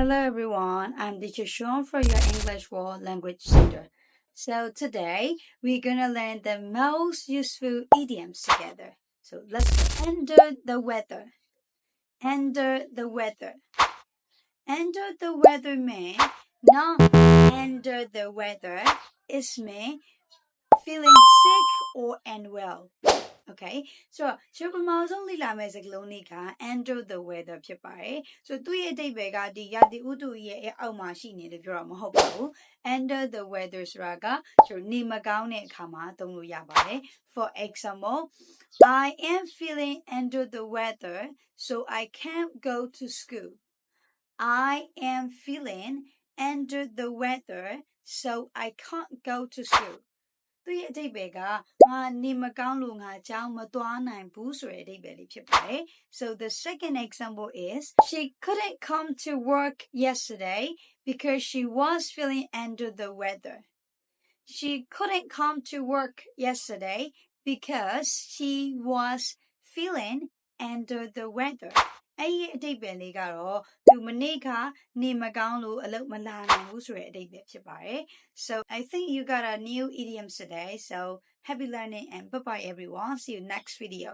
Hello everyone, I'm teacher Sean for your English World Language Center. So today we're gonna learn the most useful idioms together. So let's. Under the weather. Under the weather. Under the weather mean not under the weather. It's me feeling sick or unwell. Okay ဆိုတော့ကျွန်တော်ပထမဆုံးလေ့လာမယ့်စကားလုံးလေးက under the weather ဖြစ်ပါတယ်ဆိုတော့သူ့ရဲ့အဓိပ္ပာယ်ကဒီရာသီဥတုရဲ့အောက်မှာရှိနေတယ်ပြောတာမဟုတ်ပါဘူး under the weather ဆိုတာကကျွန်တော်နေမကောင်းတဲ့အခါမှာသုံးလို့ရပါတယ် for example I am feeling under the weather so I can't go to school I am feeling under the weather so I can't go to school သူရဲ့အဓိပ္ပာယ်ကငါနေမကောင်းလို့ငါအကြောင်းမသွားနိုင်ဘူးဆိုတဲ့အဓိပ္ပာယ်လေးဖြစ်ပါတယ် So the second example is she couldn't come to work yesterday because she was feeling under the weather She couldn't come to work yesterday because she was feeling under the weather အဲ့ဒီအတိတ်ပဲလေးကတော့သူမနေ့ကနေမကောင်းလို့အလုပ်မလာနိုင်ဘူးဆိုတဲ့အတိတ်ပဲဖြစ်ပါတယ် So I think you got a new idiom today so happy learning and bye bye everyone see you next video